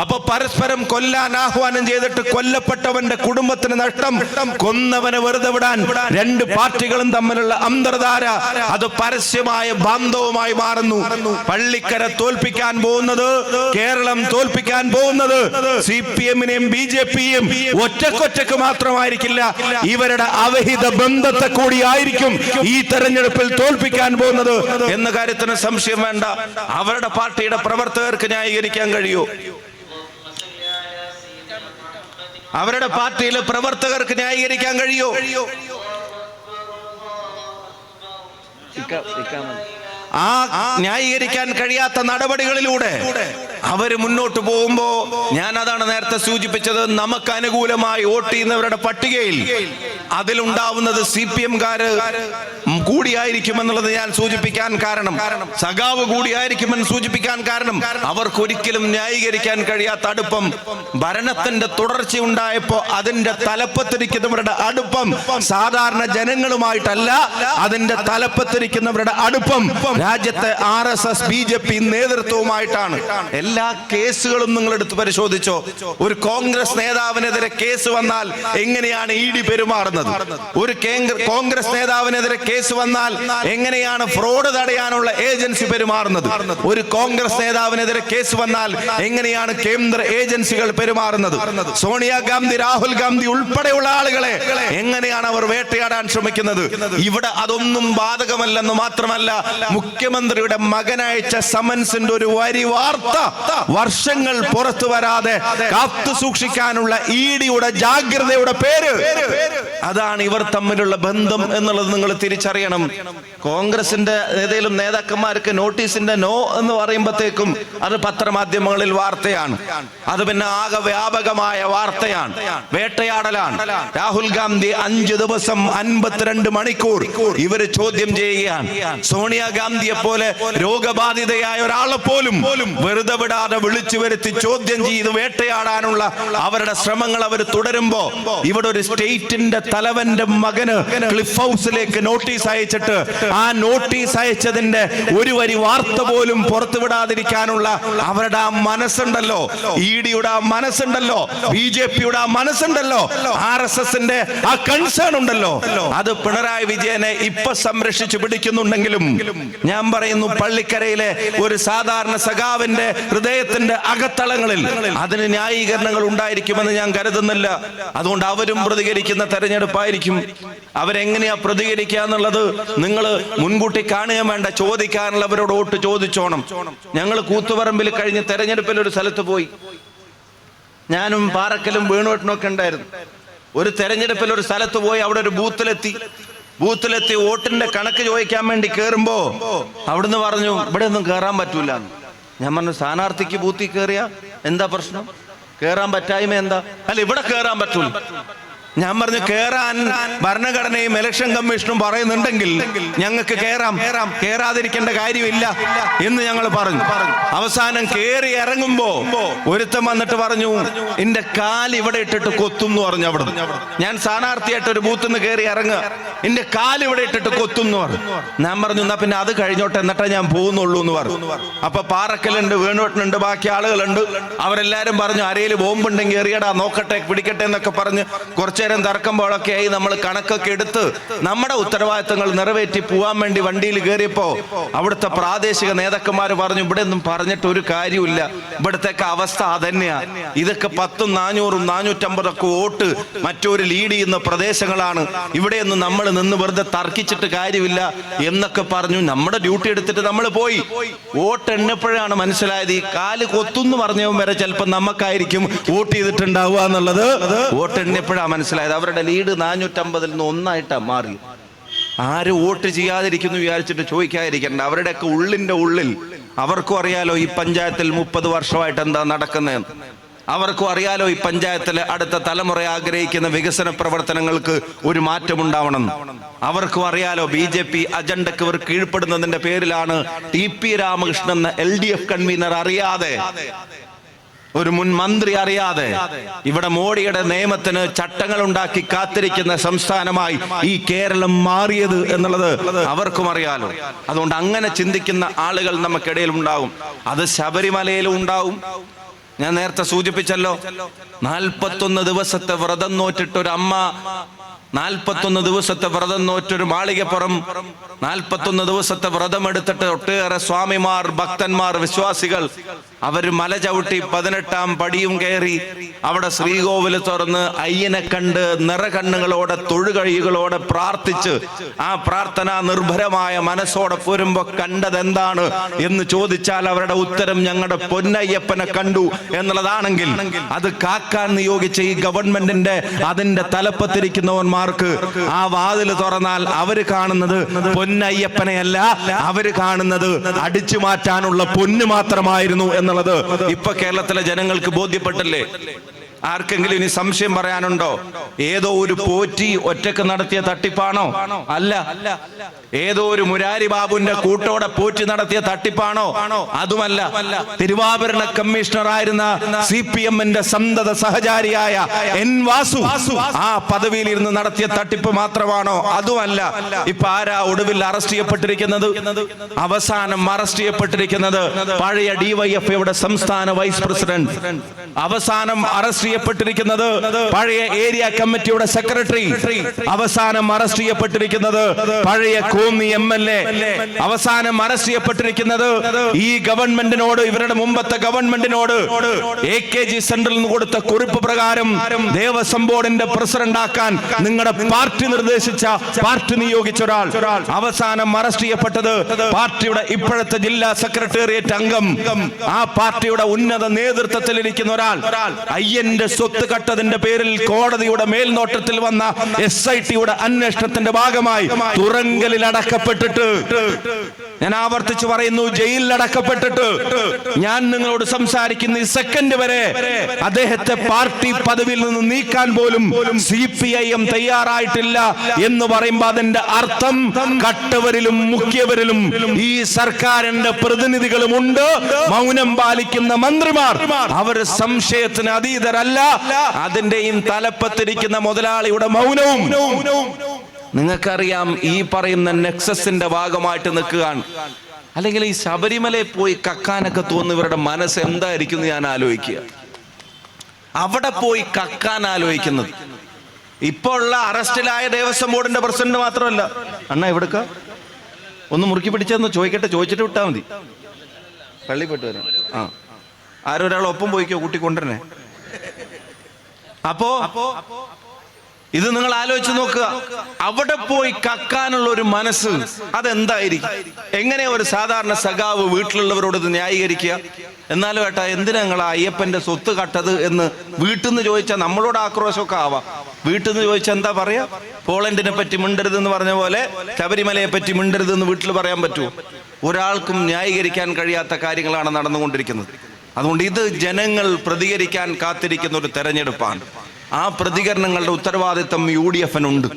അപ്പൊ പരസ്പരം കൊല്ലാൻ ആഹ്വാനം ചെയ്തിട്ട് കൊല്ലപ്പെട്ടവന്റെ കുടുംബത്തിന് നഷ്ടം കൊന്നവനെ വെറുതെ വിടാൻ രണ്ട് പാർട്ടികളും തമ്മിലുള്ള അന്തർധാര അത് പരസ്യമായ ബാന്ധവുമായി മാറുന്നു. പള്ളിക്കര തോൽപ്പിക്കാൻ പോകുന്നത് കേരളം തോൽപ്പിക്കാൻ പോകുന്നത് സി പി എമ്മിനെയും ബി ജെ പിയും ഒറ്റക്കൊറ്റക്ക് മാത്രമായിരിക്കില്ല. ഇവരുടെ അവഹിത ബന്ധത്തെ കൂടി ആയിരിക്കും ഈ തെരഞ്ഞെടുപ്പിൽ തോൽപ്പിക്കാൻ പോകുന്നത്. എന്ന കാര്യത്തിന് സംശയം വേണ്ട. അവരുടെ പാർട്ടിയുടെ പ്രവർത്തകർക്ക് ന്യായീകരിക്കാൻ കഴിയൂ. അവരുടെ പാർട്ടിയിലെ പ്രവർത്തകർക്ക് ന്യായീകരിക്കാൻ കഴിയോ. ആ ന്യായീകരിക്കാൻ കഴിയാത്ത നടപടികളിലൂടെ അവർ മുന്നോട്ട് പോകുമ്പോ ഞാൻ അതാണ് നേരത്തെ സൂചിപ്പിച്ചത് നമുക്ക് അനുകൂലമായി വോട്ട് ചെയ്യുന്നവരുടെ പട്ടികയിൽ അതിലുണ്ടാവുന്നത് സി പി എംകാര് കൂടിയായിരിക്കുമെന്നുള്ളത് ഞാൻ സൂചിപ്പിക്കാൻ കാരണം. സഖാവ് കൂടിയായിരിക്കുമെന്ന് സൂചിപ്പിക്കാൻ കാരണം. അവർക്കൊരിക്കലും ന്യായീകരിക്കാൻ കഴിയാത്ത അടുപ്പം. ഭരണത്തിന്റെ തുടർച്ച ഉണ്ടായപ്പോ അതിന്റെ തലപ്പത്തിരിക്കുന്നവരുടെ അടുപ്പം. സാധാരണ ജനങ്ങളുമായിട്ടല്ല അതിന്റെ തലപ്പത്തിരിക്കുന്നവരുടെ അടുപ്പം. രാജ്യത്തെ R S S B J P നേതൃത്വവുമായിട്ടാണ്. എല്ലാ കേസുകളും നിങ്ങൾ എടുത്ത് പരിശോധിച്ചോ. ഒരു കോൺഗ്രസ് നേതാവിനെതിരെ കേസ് വന്നാൽ എങ്ങനെയാണ് ഇ ഡി പെരുമാറുന്നത്? ഒരു കോൺഗ്രസ് നേതാവിനെതിരെ കേസ് വന്നാൽ എങ്ങനെയാണ് ഫ്രോഡ് തടയാനുള്ള ഏജൻസി പെരുമാറുന്നത്? ഒരു കോൺഗ്രസ് നേതാവിനെതിരെ കേസ് വന്നാൽ എങ്ങനെയാണ് കേന്ദ്ര ഏജൻസികൾ പെരുമാറുന്നത്? സോണിയാഗാന്ധി രാഹുൽ ഗാന്ധി ഉൾപ്പെടെയുള്ള ആളുകളെ എങ്ങനെയാണ് അവർ വേട്ടയാടാൻ ശ്രമിക്കുന്നത്? ഇവിടെ അതൊന്നും ബാധകമല്ലെന്ന് മാത്രമല്ല മുഖ്യമന്ത്രിയുടെ മകനയച്ച സമൻസിന്റെ ഒരു വരി വാർത്ത വർഷങ്ങൾ പുറത്തു വരാതെ കാത്തു സൂക്ഷിക്കാനുള്ള ഇഡിയുടെ ജാഗ്രതയുടെ പേര്. അതാണ് ഇവർ തമ്മിലുള്ള ബന്ധം എന്നുള്ളത് നിങ്ങൾ തിരിച്ചറിയണം കോൺഗ്രസിന്റെ ഏതെങ്കിലും നേതാക്കന്മാർക്ക് നോട്ടീസിന്റെ നോ എന്ന് പറയുമ്പോഴത്തേക്കും അത് പത്രമാധ്യമങ്ങളിൽ വാർത്തയാണ്. അത് പിന്നെ ആകെ വ്യാപകമായ വാർത്തയാണ്. വേട്ടയാടലാണ്. രാഹുൽ ഗാന്ധി അഞ്ചു ദിവസം അൻപത്തിരണ്ട് മണിക്കൂർ ഇവർ ചോദ്യം ചെയ്യുകയാണ്. സോണിയാഗാന്ധിയെ പോലെ രോഗബാധിതയായ ഒരാളെ പോലും വെറുതെ വിടാതെ വിളിച്ചു വരുത്തി ചോദ്യം ചെയ്ത് വേട്ടയാടാനുള്ള അവരുടെ ശ്രമങ്ങൾ അവർ തുടരുമ്പോ ഇവിടെ ഒരു സ്റ്റേറ്റിന്റെ തലവന്റെ മകന് ക്ലിഫ് ഹൗസിലേക്ക് നോട്ടീസ് അയച്ചിട്ട് ആ നോട്ടീസ് അയച്ചതിന്റെ ഒരു വരി വാർത്ത പോലും പുറത്തു വിടാതിരിക്കാനുള്ള അവരുടെ ആ മനസ്സുണ്ടല്ലോ. ഇ ഡിയുടെ ആ മനസ്സുണ്ടല്ലോ. ബി ജെ പിയുടെ ആ മനസ്സുണ്ടല്ലോ. ആർ എസ് എസിന്റെ ആ കൺസേൺ ഉണ്ടല്ലോ. അത് പിണറായി വിജയനെ ഇപ്പൊ സംരക്ഷിച്ചു പിടിക്കുന്നുണ്ടെങ്കിലും ഞാൻ പറയുന്നു പള്ളിക്കരയിലെ ഒരു സാധാരണ സഖാവിന്റെ ഹൃദയത്തിന്റെ അകത്തളങ്ങളിൽ അതിന് ന്യായീകരണങ്ങൾ ഉണ്ടായിരിക്കുമെന്ന് ഞാൻ കരുതുന്നില്ല. അതുകൊണ്ട് അവരും പ്രതികരിക്കുന്ന തെരഞ്ഞെടുപ്പായിരിക്കും. അവരെങ്ങനെയാ പ്രതികരിക്കുക എന്നുള്ളത് നിങ്ങൾ മുൻകൂട്ടി കാണുകയും വേണ്ട ചോദിക്കാനുള്ളവരോട് വോട്ട് ചോദിച്ചോണം. ഞങ്ങൾ കൂത്തുപറമ്പിൽ കഴിഞ്ഞ് തെരഞ്ഞെടുപ്പിൽ ഒരു സ്ഥലത്ത് പോയി. ഞാനും പാറക്കലും വേണുവെട്ടനും ഒക്കെ ഉണ്ടായിരുന്നു. ഒരു തെരഞ്ഞെടുപ്പിൽ ഒരു സ്ഥലത്ത് പോയി അവിടെ ഒരു ബൂത്തിലെത്തി. ബൂത്തിലെത്തി വോട്ടിന്റെ കണക്ക് ചോദിക്കാൻ വേണ്ടി കേറുമ്പോ അവിടുന്ന് പറഞ്ഞു ഇവിടെ ഒന്നും കേറാൻ പറ്റൂല ഞാൻ പറഞ്ഞു സ്ഥാനാർത്ഥിക്ക് ബൂത്തിൽ കയറിയ എന്താ പ്രശ്നം? കേറാൻ പറ്റായ്മ എന്താ? അല്ല ഇവിടെ കേറാൻ പറ്റൂല. ഞാൻ പറഞ്ഞു കേറാൻ ഭരണഘടനയും ഇലക്ഷൻ കമ്മീഷനും പറയുന്നുണ്ടെങ്കിൽ ഞങ്ങൾക്ക് കേറാം. കേറാതിരിക്കേണ്ട കാര്യമില്ല എന്ന് ഞങ്ങൾ പറഞ്ഞു. അവസാനം കേറി ഇറങ്ങുമ്പോ ഒരുത്തം വന്നിട്ട് പറഞ്ഞു എന്റെ കാൽ ഇവിടെ ഇട്ടിട്ട് കൊത്തും എന്ന് പറഞ്ഞു അവിടെ ഞാൻ സ്ഥാനാർത്ഥിയായിട്ട് ഒരു ബൂത്തിന്ന് കയറി ഇറങ്ങുക. എന്റെ കാൽ ഇവിടെ ഇട്ടിട്ട് കൊത്തും എന്ന് പറഞ്ഞു. ഞാൻ പറഞ്ഞു എന്നാ പിന്നെ അത് കഴിഞ്ഞോട്ടെ എന്നിട്ടേ ഞാൻ പോകുന്നുള്ളൂ എന്ന് പറഞ്ഞു. അപ്പൊ പാറക്കലുണ്ട് വേണുവട്ടനുണ്ട് ബാക്കി ആളുകളുണ്ട്. അവരെല്ലാരും പറഞ്ഞു അരയിൽ ബോംബുണ്ടെങ്കിൽ എറിയടാ നോക്കട്ടെ പിടിക്കട്ടെ എന്നൊക്കെ പറഞ്ഞ് കുറച്ചു നേരം തർക്കുമ്പോഴൊക്കെ ആയി നമ്മൾ കണക്കൊക്കെ എടുത്ത് നമ്മുടെ ഉത്തരവാദിത്തങ്ങൾ നിറവേറ്റി പോവാൻ വേണ്ടി വണ്ടിയിൽ കയറിയപ്പോ അവിടുത്തെ പ്രാദേശിക നേതാക്കന്മാർ പറഞ്ഞു ഇവിടെ ഒന്നും പറഞ്ഞിട്ട് ഒരു കാര്യമില്ല ഇവിടുത്തെ അവസ്ഥ അതന്നെയാ. ഇതൊക്കെ പത്തും നാനൂറും നാനൂറ്റമ്പതൊക്കെ വോട്ട് മറ്റൊരു ലീഡ് ചെയ്യുന്ന പ്രദേശങ്ങളാണ്. ഇവിടെയൊന്നും നമ്മൾ നിന്ന് വെറുതെ തർക്കിച്ചിട്ട് കാര്യമില്ല. എന്നൊക്കെ പറഞ്ഞു നമ്മുടെ ഡ്യൂട്ടി എടുത്തിട്ട് നമ്മൾ പോയി. വോട്ട് എണ്ണപ്പോഴാണ് മനസ്സിലായത് ഈ കാൽ കൊത്തുന്നു പറഞ്ഞവൻ വരെ ചിലപ്പോൾ നമുക്കായിരിക്കും വോട്ട് ചെയ്തിട്ടുണ്ടാവുക എന്നുള്ളത്. വോട്ട് എണ്ണിയപ്പോഴാണ് മനസ്സിലായത്. അവരുടെ ലീഡ് നാനൂറ്റമ്പതിൽ നിന്ന് ഒന്നായിട്ടാണ് മാറി ആര് വോട്ട് ചെയ്യാതിരിക്കുന്നു വിചാരിച്ചിട്ട് ചോദിക്കാതിരിക്കണ്ട. അവരുടെയൊക്കെ ഉള്ളിന്റെ ഉള്ളിൽ അവർക്കും അറിയാലോ ഈ പഞ്ചായത്തിൽ മുപ്പത് വർഷമായിട്ട് എന്താ നടക്കുന്നതെന്ന്. അവർക്കും അറിയാലോ ഈ പഞ്ചായത്തിലെ അടുത്ത തലമുറ ആഗ്രഹിക്കുന്ന വികസന പ്രവർത്തനങ്ങൾക്ക് ഒരു മാറ്റം മാറ്റമുണ്ടാവണം. അവർക്കും അറിയാലോ ബി ജെ പി അജണ്ടക്ക് ഇവർ കീഴ്പ്പെടുന്നതിന്റെ പേരിലാണ് T P Ramakrishnan L D F convener അറിയാതെ ഒരു മുൻ മന്ത്രി അറിയാതെ ഇവിടെ മോഡിയുടെ നിയമത്തിന് ചട്ടങ്ങൾ ഉണ്ടാക്കി കാത്തിരിക്കുന്ന സംസ്ഥാനമായി ഈ കേരളം മാറിയത് എന്നുള്ളത് അവർക്കും അറിയാലോ. അതുകൊണ്ട് അങ്ങനെ ചിന്തിക്കുന്ന ആളുകൾ നമുക്കിടയിൽ ഉണ്ടാവും. അത് ശബരിമലയിലും ഉണ്ടാവും. ഞാൻ നേരത്തെ സൂചിപ്പിച്ചല്ലോ നാൽപ്പത്തൊന്ന് ദിവസത്തെ വ്രതം നോറ്റിട്ടൊരമ്മ നാൽപ്പത്തൊന്ന് ദിവസത്തെ വ്രതം നോറ്റൊരു മാളികപ്പുറം. നാൽപ്പത്തൊന്ന് ദിവസത്തെ വ്രതം എടുത്തിട്ട് ഒട്ടേറെ സ്വാമിമാർ ഭക്തന്മാർ വിശ്വാസികൾ അവർ മല ചവിട്ടി പതിനെട്ടാം പടിയും കയറി അവിടെ ശ്രീകോവിൽ തുറന്ന് അയ്യനെ കണ്ട് നിറകണ്ണുകളോടെ തൊഴുകഴികളോടെ പ്രാർത്ഥിച്ച് ആ പ്രാർത്ഥന നിർഭരമായ മനസ്സോടെ പോരുമ്പോ കണ്ടതെന്താണ് എന്ന് ചോദിച്ചാൽ അവരുടെ ഉത്തരം ഞങ്ങളുടെ പൊന്നയ്യപ്പനെ കണ്ടു എന്നുള്ളതാണെങ്കിൽ അത് കാക്കാൻ നിയോഗിച്ച ഈ ഗവൺമെന്റിന്റെ അതിന്റെ തലപ്പത്തിരിക്കുന്നവന്മാർക്ക് ആ വാതിൽ തുറന്നാൽ അവർ കാണുന്നത് പൊന്നയ്യപ്പനെയല്ല. അവർ കാണുന്നത് അടിച്ചു മാറ്റാനുള്ള പൊന്ന് മാത്രമായിരുന്നു എന്നുള്ളത്. ഇപ്പൊ കേരളത്തിലെ ജനങ്ങൾക്ക് ബോധ്യപ്പെട്ടില്ലേ? ആർക്കെങ്കിലും ഇനി സംശയം പറയാനുണ്ടോ? ഏതോ ഒരു പോറ്റി ഒറ്റയ്ക്ക് നടത്തിയ തട്ടിപ്പാണോ? അല്ല. ഏതോ ഒരു മുരാരി ബാബുവിന്റെ കൂട്ടോടെ പോറ്റി നടത്തിയ തട്ടിപ്പാണോ? അതുമല്ല. തിരുവാഭരണ കമ്മീഷണർ ആയിരുന്ന സി പി എമ്മിന്റെ സന്തത സഹചാരിയായ എൻ വാസു ആ പദവിയിൽ ഇരുന്ന് നടത്തിയ തട്ടിപ്പ് മാത്രമാണോ? അതുമല്ല. ഇപ്പൊ ആരാ ഒടുവിൽ അറസ്റ്റ് ചെയ്യപ്പെട്ടിരിക്കുന്നത്? അവസാനം അറസ്റ്റ് ചെയ്യപ്പെട്ടിരിക്കുന്നത് പഴയ ഡിവൈഎഫ്ഐയുടെ സംസ്ഥാന വൈസ് പ്രസിഡന്റ്. അവസാനം അറസ്റ്റ് ചെയ്യപ്പെട്ടിരിക്കുന്നത് പഴയ ഏരിയ കമ്മിറ്റിയുടെ സെക്രട്ടറി അവസാനം അറസ്റ്റ് ചെയ്യപ്പെട്ടിരിക്കുന്നത് പഴയ കോന്നി എം എൽ എ അവസാനം അറസ്റ്റ് ചെയ്യപ്പെട്ടിരിക്കുന്നത് ഈ ഗവൺമെന്റിനോട് ഇവരുടെ മുമ്പത്തെ ഗവൺമെന്റിനോട് എ കെ ജി സെന്ററിൽ നിന്ന് കൊടുത്ത കുറിപ്പ് പ്രകാരം ദേവസ്വം ബോർഡിന്റെ പ്രസിഡന്റ് ആക്കാൻ നിങ്ങളുടെ പാർട്ടി നിർദ്ദേശിച്ച പാർട്ടി നിയോഗിച്ച ഒരാൾ അവസാനം അറസ്റ്റ് ചെയ്യപ്പെട്ടത് പാർട്ടിയുടെ ഇപ്പോഴത്തെ ജില്ലാ സെക്രട്ടേറിയറ്റ് അംഗം ആ പാർട്ടിയുടെ ഉന്നത നേതൃത്വത്തിൽ ഇരിക്കുന്ന ഒരാൾ. അയ്യന്റെ സ്വത്ത് കട്ടതിന്റെ പേരിൽ കോടതിയുടെ മേൽനോട്ടത്തിൽ വന്ന എസ് ഐ ടിയുടെ അന്വേഷണത്തിന്റെ ഭാഗമായി തുറങ്കലിൽ അടക്കപ്പെട്ടിട്ട്. ഞാൻ ആവർത്തിച്ചു പറയുന്നു ജയിലിൽ അടക്കപ്പെട്ടിട്ട് ഞാൻ നിങ്ങളോട് സംസാരിക്കുന്ന ഈ സെക്കൻഡ് വരെ അദ്ദേഹത്തെ പാർട്ടി പദവിയിൽ നിന്ന് നീക്കാൻ പോലും സി പി ഐ എം തയ്യാറായിട്ടില്ല എന്ന് പറയുമ്പോൾ അതിന്റെ അർത്ഥം കട്ടവരിലും മുഖ്യവരിലും ഈ സർക്കാരിന്റെ പ്രതിനിധികളും ഉണ്ട്. മൗനം പാലിക്കുന്ന മന്ത്രിമാർ. അവർ സംശയത്തിന് അതീതരല്ല. അതിന്റെയും തലപ്പത്തിരിക്കുന്ന മുതലാളിയുടെ മൗനവും നിങ്ങൾക്കറിയാം ഈ പറയുന്ന നെക്സസിന്റെ ഭാഗമായിട്ട് നിൽക്കുകയാണ്. അല്ലെങ്കിൽ ഈ ശബരിമലയിൽ പോയി കക്കാനൊക്കെ തോന്നുന്നവരുടെ മനസ്സ് എന്തായിരിക്കും ഞാൻ ആലോചിക്കുക. അവിടെ പോയി കക്കാൻ ആലോചിക്കുന്നത്. ഇപ്പോഴുള്ള അറസ്റ്റിലായ ദേവസ്വം ബോർഡിന്റെ പ്രസിഡന്റ് മാത്രമല്ല. അണ്ണ എവിടുക്ക ഒന്ന് മുറുക്കി പിടിച്ചെന്ന് ചോദിക്കട്ടെ ചോദിച്ചിട്ട് വിട്ടാ മതി. പള്ളിപ്പെട്ട് വരാം. ആ. ആരൊരാൾ ഒപ്പം പോയിക്കോ കൂട്ടി കൊണ്ടുവരണേ. അപ്പോ? ഇത് നിങ്ങൾ ആലോചിച്ച് നോക്കുക. അവിടെ പോയി കക്കാനുള്ള ഒരു മനസ്സ് അതെന്തായിരിക്കും? എങ്ങനെ ഒരു സാധാരണ സഖാവ് വീട്ടിലുള്ളവരോട് ഇത് ന്യായീകരിക്കുക? എന്നാലും ഏട്ടാ എന്തിനാ നിങ്ങൾ അയ്യപ്പന്റെ സ്വത്ത് കട്ടത് എന്ന് വീട്ടിൽ നിന്ന് ചോദിച്ചാൽ നമ്മളോട് ആക്രോശമൊക്കെ ആവാം. വീട്ടിൽ നിന്ന് ചോദിച്ചാൽ എന്താ പറയാ? പോളണ്ടിനെ പറ്റി മിണ്ടരുത് എന്ന് പറഞ്ഞ പോലെ ശബരിമലയെ പറ്റി മിണ്ടരുത് എന്ന് വീട്ടിൽ പറയാൻ പറ്റുമോ ഒരാൾക്കും ന്യായീകരിക്കാൻ കഴിയാത്ത കാര്യങ്ങളാണ് നടന്നുകൊണ്ടിരിക്കുന്നത്. അതുകൊണ്ട് ഇത് ജനങ്ങൾ പ്രതികരിക്കാൻ കാത്തിരിക്കുന്ന ഒരു തെരഞ്ഞെടുപ്പാണ്. ആ പ്രതികരണങ്ങളുടെ ഉത്തരവാദിത്തം യു ഡി എഫിനുണ്ട്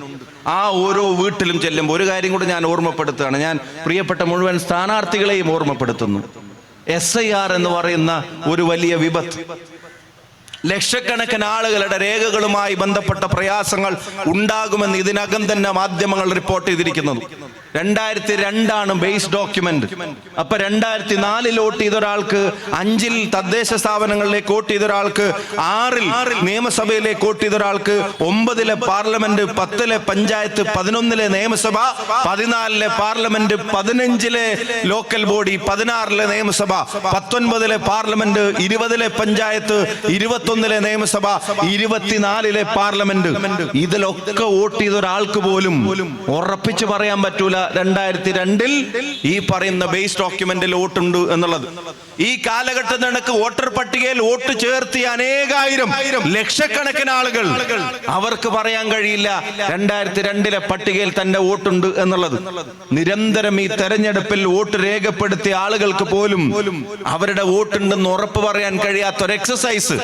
ആ ഓരോ വീട്ടിലും ചെല്ലുമ്പോൾ ഒരു കാര്യം കൂടി ഞാൻ ഓർമ്മപ്പെടുത്തുകയാണ്. ഞാൻ പ്രിയപ്പെട്ട മുഴുവൻ സ്ഥാനാർത്ഥികളെയും ഓർമ്മപ്പെടുത്തുന്നു. എസ് ഐ ആർ എന്ന് പറയുന്ന ഒരു വലിയ വിപത്ത്. ലക്ഷക്കണക്കിന് ആളുകളുടെ രേഖകളുമായി ബന്ധപ്പെട്ട പ്രയാസങ്ങൾ ഉണ്ടാകുമെന്ന് ഇതിനകം തന്നെ മാധ്യമങ്ങൾ റിപ്പോർട്ട് ചെയ്തിരിക്കുന്നത്. രണ്ടായിരത്തി രണ്ടാണ് ബേസ് ഡോക്യുമെന്റ് അപ്പൊ രണ്ടായിരത്തി നാലിൽ വോട്ട് ചെയ്ത ഒരാൾക്ക് അഞ്ചിൽ തദ്ദേശ സ്ഥാപനങ്ങളിലേക്ക് വോട്ട് ചെയ്ത ഒരാൾക്ക് ആറിൽ നിയമസഭയിലേക്ക് വോട്ട് ചെയ്ത ഒരാൾക്ക് ഒമ്പതിലെ പാർലമെന്റ് പത്തിലെ പഞ്ചായത്ത് പതിനൊന്നിലെ നിയമസഭ പതിനാലിലെ പാർലമെന്റ് പതിനഞ്ചിലെ ലോക്കൽ ബോഡി പതിനാറിലെ നിയമസഭ പത്തൊൻപതിലെ പാർലമെന്റ് ഇരുപതിലെ പഞ്ചായത്ത് ഇരുപത്തൊന്നിലെ നിയമസഭ ഇരുപത്തിനാലിലെ പാർലമെന്റ്. ഇതിലൊക്കെ വോട്ട് ചെയ്ത ഒരാൾക്ക് പോലും ഉറപ്പിച്ച് പറയാൻ പറ്റൂല. രണ്ടായിരത്തി രണ്ടിൽ ഈ പറയുന്ന ബേസ് ഡോക്യുമെന്റിൽ വോട്ടുണ്ട് എന്നുള്ളത്. ഈ കാലഘട്ടത്തിൽ നിനക്ക് വോട്ടർ പട്ടികയിൽ വോട്ട് ചേർത്തിയ അനേകായിരം ലക്ഷക്കണക്കിന് ആളുകൾ അവർക്ക് പറയാൻ കഴിയില്ല രണ്ടായിരത്തി രണ്ടിലെ പട്ടികയിൽ തന്റെ വോട്ടുണ്ട് എന്നുള്ളത്. നിരന്തരം ഈ തെരഞ്ഞെടുപ്പിൽ വോട്ട് രേഖപ്പെടുത്തിയ ആളുകൾക്ക് പോലും അവരുടെ വോട്ടുണ്ടെന്ന് ഉറപ്പ് പറയാൻ കഴിയാത്ത ഒരു എക്സസൈസ്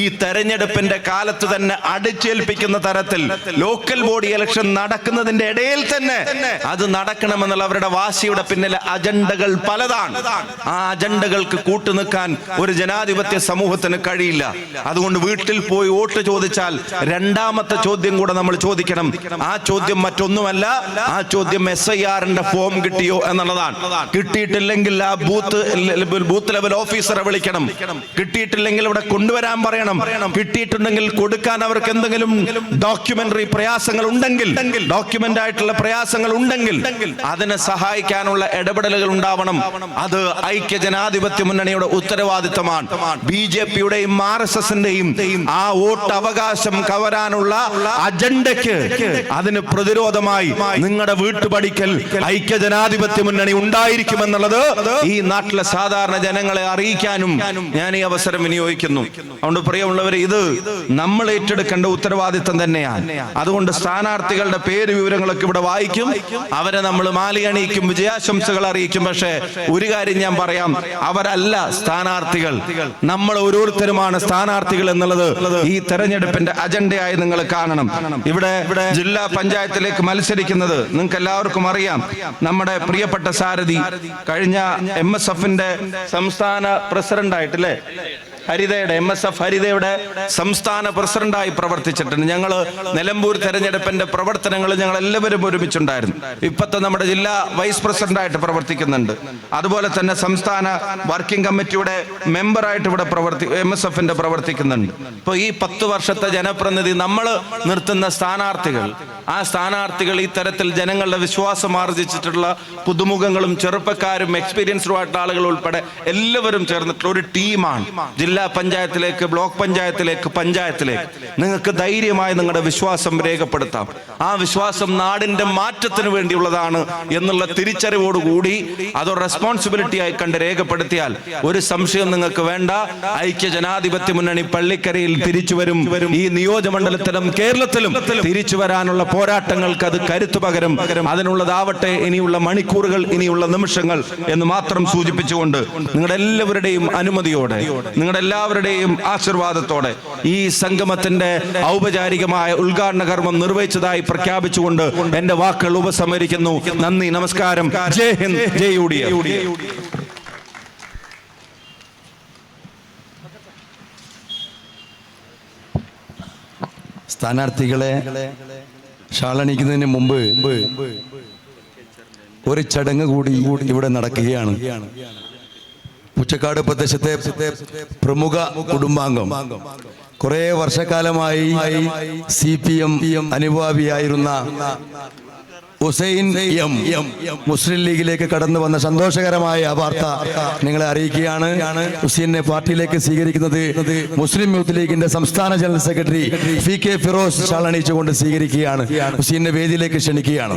ഈ തെരഞ്ഞെടുപ്പിന്റെ കാലത്ത് തന്നെ അടിച്ചേൽപ്പിക്കുന്ന തരത്തിൽ ലോക്കൽ ബോഡി ഇലക്ഷൻ നടക്കുന്നതിന്റെ ഇടയിൽ തന്നെ അത് നടക്കണമെന്നുള്ള അവരുടെ വാശിയുടെ പിന്നിലെ അജണ്ടകൾ പലതാണ്. ആ അജണ്ടകൾക്ക് കൂട്ടുനിൽക്കാൻ ഒരു ജനാധിപത്യ സമൂഹത്തിന് കഴിയില്ല. അതുകൊണ്ട് വീട്ടിൽ പോയി വോട്ട് ചോദിച്ചാൽ രണ്ടാമത്തെ ചോദ്യം കൂടെ നമ്മൾ ചോദിക്കണം. ആ ചോദ്യം മറ്റൊന്നുമല്ല ആ ചോദ്യം എസ് ഐ ആറിന്റെ ഫോം കിട്ടിയോ എന്നുള്ളതാണ്. കിട്ടിയിട്ടില്ലെങ്കിൽ ആ ബൂത്ത് ബൂത്ത് ലെവൽ ഓഫീസറെ വിളിക്കണം. കിട്ടിയിട്ടില്ലെങ്കിൽ ഇവിടെ കൊണ്ടുവരാൻ പറയണം. കിട്ടിയിട്ടുണ്ടെങ്കിൽ കൊടുക്കാൻ അവർക്ക് എന്തെങ്കിലും ഡോക്യുമെന്ററി പ്രയാസങ്ങൾ ഉണ്ടെങ്കിൽ ഡോക്യുമെന്റ് ആയിട്ടുള്ള പ്രയാസങ്ങൾ ഉണ്ടെങ്കിൽ അതിനെ സഹായിക്കാനുള്ള ഇടപെടലുകൾ ഉണ്ടാവണം. അത് ഐക്യ ജനാധിപത്യ മുന്നണിയുടെ ഉത്തരവാദിത്തമാണ്. ബി ജെ പിയുടെയും ആർ എസ് എസിന്റെയും ആ വോട്ട് അവകാശം കവരാനുള്ള അജണ്ടയ്ക്ക് അതിന് പ്രതിരോധമായി നിങ്ങളുടെ വീട്ടുപടിക്കൽ ഐക്യ ജനാധിപത്യ മുന്നണി ഉണ്ടായിരിക്കുമെന്നുള്ളത് ഈ നാട്ടിലെ സാധാരണ ജനങ്ങളെ അറിയിക്കാനും ഞാൻ ഈ അവസരം വിനിയോഗിക്കുന്നു. അതുകൊണ്ട് പ്രിയമുള്ളവർ ഇത് നമ്മൾ ഏറ്റെടുക്കേണ്ട ഉത്തരവാദിത്തം തന്നെയാണ്. അതുകൊണ്ട് സ്ഥാനാർത്ഥികളുടെ പേര് വിവരങ്ങളൊക്കെ ഇവിടെ വായിക്കും. അവരെ നമ്മൾ മാലിയണിയിക്കും വിജയാശംസകൾ അറിയിക്കും. പക്ഷേ ഒരു കാര്യം ഞാൻ പറയാം. അവരല്ല സ്ഥാനാർത്ഥികൾ. നമ്മൾ ഓരോരുത്തരുമാണ് സ്ഥാനാർത്ഥികൾ എന്നുള്ളത് ഈ തെരഞ്ഞെടുപ്പിന്റെ അജണ്ടയായി നിങ്ങൾ കാണണം. ഇവിടെ ജില്ലാ പഞ്ചായത്തിലേക്ക് മത്സരിക്കുന്നത് നിങ്ങൾക്ക് എല്ലാവർക്കും അറിയാം. നമ്മുടെ പ്രിയപ്പെട്ട സാരഥി കഴിഞ്ഞ എം എസ് എഫിന്റെ സംസ്ഥാന പ്രസിഡന്റ് ആയിട്ടില്ലേ ഹരിതയുടെ എം എസ് എഫ് ഹരിതയുടെ സംസ്ഥാന പ്രസിഡന്റായി പ്രവർത്തിച്ചിട്ടുണ്ട്. ഞങ്ങൾ നിലമ്പൂർ തെരഞ്ഞെടുപ്പിന്റെ പ്രവർത്തനങ്ങൾ ഞങ്ങൾ എല്ലാവരും ഒരുമിച്ചുണ്ടായിരുന്നു. ഇപ്പത്തെ നമ്മുടെ ജില്ലാ വൈസ് പ്രസിഡന്റായിട്ട് പ്രവർത്തിക്കുന്നുണ്ട്. അതുപോലെ തന്നെ സംസ്ഥാന വർക്കിംഗ് കമ്മിറ്റിയുടെ മെമ്പറായിട്ട് ഇവിടെ പ്രവർത്തി എം എസ് എഫിന്റെ പ്രവർത്തിക്കുന്നുണ്ട്. ഇപ്പോൾ ഈ പത്ത് വർഷത്തെ ജനപ്രതിനിധി നമ്മൾ നിർത്തുന്ന സ്ഥാനാർത്ഥികൾ ആ സ്ഥാനാർത്ഥികൾ ഈ തരത്തിൽ ജനങ്ങളുടെ വിശ്വാസം ആർജിച്ചിട്ടുള്ള പുതുമുഖങ്ങളും ചെറുപ്പക്കാരും എക്സ്പീരിയൻസ്ഡ് ആയിട്ടുള്ള ആളുകൾ ഉൾപ്പെടെ എല്ലാവരും ചേർന്നിട്ടുള്ള ഒരു ടീമാണ് ജില്ലാ പഞ്ചായത്തിലേക്ക് ബ്ലോക്ക് പഞ്ചായത്തിലേക്ക് പഞ്ചായത്തിലേക്ക്. നിങ്ങൾക്ക് ധൈര്യമായി നിങ്ങളുടെ വിശ്വാസം രേഖപ്പെടുത്താം. ആ വിശ്വാസം നാടിന്റെ മാറ്റത്തിന് വേണ്ടിയുള്ളതാണ് എന്നുള്ള തിരിച്ചറിവോടുകൂടി അതൊരു റെസ്പോൺസിബിലിറ്റി ആയി കണ്ട് രേഖപ്പെടുത്തിയാൽ ഒരു സംശയം നിങ്ങൾക്ക് വേണ്ട. ഐക്യ ജനാധിപത്യ മുന്നണി പള്ളിക്കരയിൽ തിരിച്ചു വരും ഈ നിയോജകമണ്ഡലത്തിലും കേരളത്തിലും തിരിച്ചു വരാനുള്ള പോരാട്ടങ്ങൾക്ക് അത് കരുത്തു പകരം. അതിനുള്ളതാവട്ടെ ഇനിയുള്ള മണിക്കൂറുകൾ ഇനിയുള്ള നിമിഷങ്ങൾ എന്ന് മാത്രം സൂചിപ്പിച്ചുകൊണ്ട് നിങ്ങളുടെ എല്ലാവരുടെയും അനുമതിയോടെ നിങ്ങളുടെ എല്ലാവരുടെയും ആശീർവാദത്തോടെ ഈ സംഗമത്തിന്റെ ഔപചാരികമായ ഉദ്ഘാടന കർമ്മം നിർവഹിച്ചതായി പ്രഖ്യാപിച്ചുകൊണ്ട് എന്റെ വാക്കുകൾ ഉപസംഹരിക്കുന്നു. നന്ദി നമസ്കാരം. ജയ് ഹിന്ദ് ജയ് യു ഡി സ്ഥാനാർത്ഥികളെ ഷാളണിക്കുന്നതിന് മുമ്പ് ഒരു ചടങ്ങ് കൂടി ഇവിടെ നടക്കുകയാണ്. പുച്ചക്കാട് പ്രദേശത്തെ പ്രമുഖ കുടുംബാംഗം. കുറെ വർഷക്കാലമായി സി പി എം അനുഭാവിയായിരുന്ന ഹുസൈൻ എം മുസ്ലിം ലീഗിലേക്ക് കടന്നു വന്ന സന്തോഷകരമായ വാർത്ത നിങ്ങളെ അറിയിക്കുകയാണ്. ഹുസൈനെ പാർട്ടിയിലേക്ക് സ്വീകരിക്കുന്നത് മുസ്ലിം യൂത്ത് ലീഗിന്റെ സംസ്ഥാന general secretary P K Firoz ചാളണിച്ചുകൊണ്ട് സ്വീകരിക്കുകയാണ്. ഹുസൈനെ വേദിയിലേക്ക് ക്ഷണിക്കുകയാണ്.